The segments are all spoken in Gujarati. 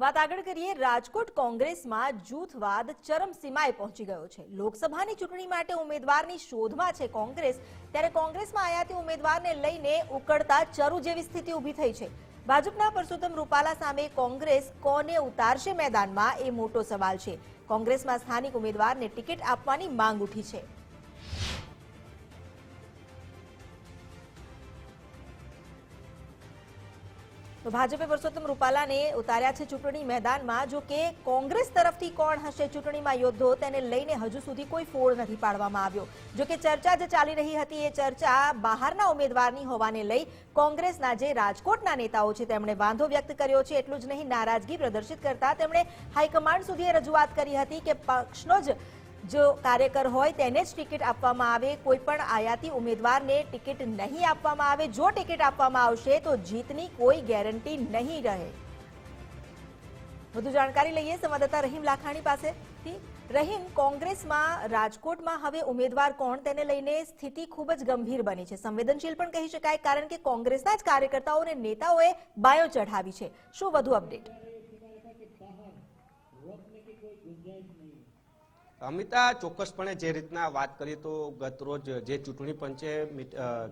વાત આગળ કરીએ, રાજકોટ કોંગ્રેસમાં જૂથવાદ ચરમસીમાએ પહોંચી ગયો છે. લોકસભાની ચૂંટણી માટે ઉમેદવારની શોધમાં છે કોંગ્રેસ. ત્યારે કોંગ્રેસમાં આયાતી ઉમેદવારને લઈને ઉકળતા ચરુ જેવી સ્થિતિ ઊભી થઈ છે. ભાજપના પરસોત્તમ રૂપાલા સામે કોંગ્રેસ કોને ઉતારશે મેદાનમાં એ મોટો સવાલ છે. કોંગ્રેસમાં સ્થાનિક ઉમેદવારને ટિકિટ આપવાની માંગ ઉઠી છે. તો ભાજપે પુરુષોત્તમ રૂપાલાને ઉતાર્યા છે ચૂંટણી મેદાનમાં. જો કે કોંગ્રેસ તરફથી કોણ હશે ચૂંટણીમાં યોદ્ધો, તેને લઈને હજુ સુધી કોઈ ફોડ નથી પાડવામાં આવ્યો. જો કે ચર્ચા જે ચાલી રહી હતી, એ ચર્ચા બહારના ઉમેદવારની હોવાને લઈ કોંગ્રેસના જે રાજકોટના નેતાઓ છે, તેમણે વાંધો વ્યક્ત કર્યો છે. એટલું જ નહીં, નારાજગી પ્રદર્શિત કરતા તેમણે હાઈકમાન્ડ સુધી રજૂઆત કરી હતી કે પક્ષનો જ જો કાર્યકર હોય તેને જ ટિકિટ આપવામાં આવે કોઈ પણ આયાતી ઉમેદવારને ટિકિટ નહીં આપવામાં આવે, જો ટિકિટ આપવામાં આવશે તો જીતની કોઈ ગેરંટી નહીં રહે. વધુ જાણકારી લઈએ સંવાદદાતા રહીમ લાખાણી પાસેથી. રહીમ, કોંગ્રેસમાં રાજકોટમાં હવે ઉમેદવાર કોણ તેને લઈને સ્થિતિ ખૂબ જ ગંભીર બની છે. સંવેદનશીલ પણ કહી શકાય, કારણ કે કોંગ્રેસના જ કાર્યકર્તાઓ અને નેતાઓએ બાયો ચઢાવી છે. શું વધુ અપડેટ? અમિતા, ચોક્કસપણે જે રીતના વાત કરીએ તો ગત રોજ જે ચૂંટણી પંચે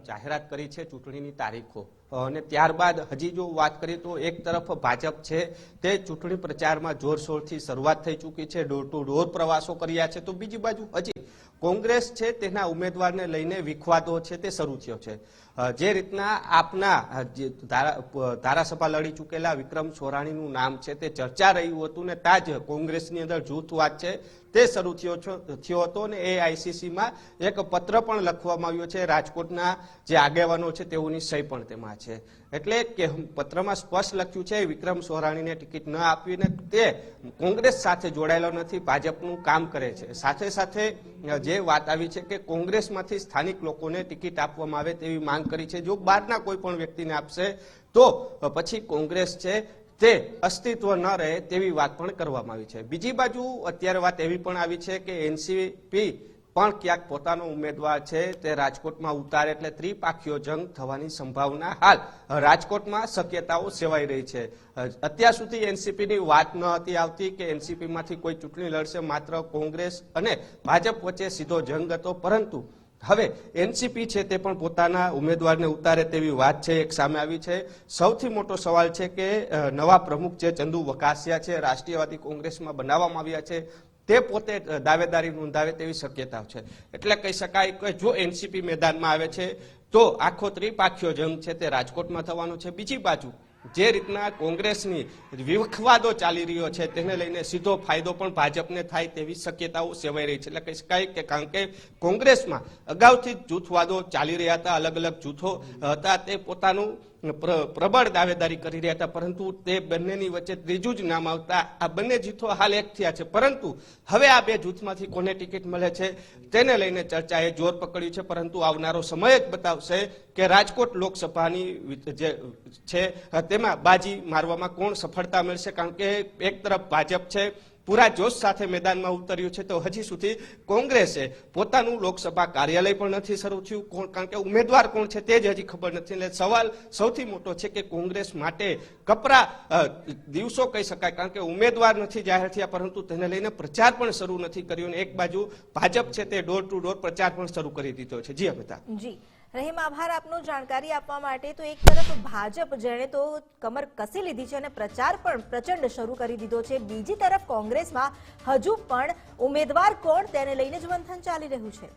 જાહેરાત કરી છે ચૂંટણીની તારીખો અને ત્યારબાદ હજી જો વાત કરીએ તો એક તરફ ભાજપ છે, તે ચૂંટણી પ્રચારમાં જોરશોરથી શરૂઆત થઈ ચૂકી છે, ડોર ટુ ડોર પ્રવાસો કર્યા છે. તો બીજી બાજુ હજી કોંગ્રેસ છે તેના ઉમેદવારને લઈને વિખવાદો છે તે શરૂ થયો છે. જે રીતના આપના ધારાસભા લડી ચૂકેલા વિક્રમ સોરાણીનું નામ છે તે ચર્ચા રહ્યું હતું ને તાજ કોંગ્રેસની અંદર જૂથવાદ છે. તે શરૂ થયો થયો હતો અને આઈસીસીમાં એક પત્ર પણ લખવામાં આવ્યો છે. રાજકોટના જે આગેવાનો છે તેઓની સહી પણ તેમાં છે. એટલે કે પત્રમાં સ્પષ્ટ લખ્યું છે, વિક્રમ સોરાણીને ટિકિટ ન આપવીને તે કોંગ્રેસ સાથે જોડાયેલો નથી, ભાજપનું કામ કરે છે. સાથે સાથે જે વાત આવી છે કે કોંગ્રેસમાંથી સ્થાનિક લોકોને ટિકિટ આપવામાં આવે તેવી માંગ કરી છે. જો બહારના કોઈ પણ વ્યક્તિને આપશે, તો પછી કોંગ્રેસ છે તે અસ્તિત્વ ન રહે તેવી વાત પણ કરવામાં આવી છે. બીજી બાજુ અત્યારે વાત એવી પણ આવી છે કે એનસીપી પણ ક્યાંક પોતાનો ઉમેદવાર છે તે રાજકોટમાં ઉતારે એટલે ત્રિપાખીઓ જંગ થવાની સંભાવના હાલ રાજકોટમાં શક્યતાઓ સેવાઈ રહી છે. અત્યાર સુધી એનસીપીની વાત ન હતી આવતી કે એનસીપીમાંથી કોઈ ચૂંટણી લડશે માત્ર કોંગ્રેસ અને ભાજપ વચ્ચે સીધો જંગ હતો, પરંતુ હવે એનસીપી છે તે પણ પોતાના ઉમેદવારને ઉતારે તેવી વાત છે, એક સામે આવી છે. સૌથી મોટો સવાલ છે કે નવા પ્રમુખ જે ચંદુ વકાસિયા છે, રાષ્ટ્રીયવાદી કોંગ્રેસમાં બનાવવામાં આવ્યા છે, તે પોતે દાવેદારી નોંધાવે તેવી શક્યતા છે. એટલે કહી શકાય કે જો એનસીપી મેદાનમાં આવે છે, તો આખો ત્રિપાખ્યો જંગ છે તે રાજકોટમાં થવાનો છે. બીજી બાજુ જે રીતના કોંગ્રેસની વિખવાદો ચાલી રહ્યો છે, તેને લઈને સીધો ફાયદો પણ ભાજપને થાય તેવી શક્યતાઓ સેવાઈ રહી છે. એટલે કહી શકાય કે કારણ કે કોંગ્રેસમાં અગાઉથી જૂથવાદો ચાલી રહ્યા હતા અલગ અલગ જૂથો હતા, તે પોતાનું પ્રબળ દાવેદારી કરી રહ્યા હતા, પરંતુ તે બંનેની વચ્ચે ત્રીજું જ નામ આવતા આ બંને જૂથો હાલ એક થયા છે. પરંતુ હવે આ બે જૂથમાંથી કોને ટિકિટ મળે છે તેને લઈને ચર્ચાએ જોર પકડ્યું છે, પરંતુ આવનારો સમય જ બતાવશે કે રાજકોટ લોકસભાની જે છે, તેમાં બાજી મારવામાં કોણ સફળતા મળશે, કારણ કે એક તરફ ભાજપ છે પૂરા જોશ સાથે મેદાનમાં ઉતર્યું છે. તો હજી સુધી કોંગ્રેસે પોતાનું લોકસભા કાર્યાલય પણ નથી શરૂ થયું. કોણ- કારણ કે ઉમેદવાર કોણ છે તે જ હજી ખબર નથી. એટલે સવાલ સૌથી મોટો છે કે કોંગ્રેસ માટે કપરા દિવસો કહી શકાય. કારણ કે ઉમેદવાર નથી જાહેર થયા, પરંતુ તેને લઈને પ્રચાર પણ શરૂ નથી કર્યો. અને એક બાજુ ભાજપ છે તે ડોર ટુ ડોર પ્રચાર પણ શરૂ કરી દીધો છે. જી અમિતા જી. રહીમ આભાર આપનો જાણકારી આપવા માટે. તો એક તરફ ભાજપ જેણે તો કમર કસી લીધી છે અને પ્રચાર પણ પ્રચંડ શરૂ કરી દીધો છે. બીજી તરફ કોંગ્રેસમાં હજુ પણ ઉમેદવાર કોણ? તેને લઈને જ મંથન ચાલી રહ્યું છે.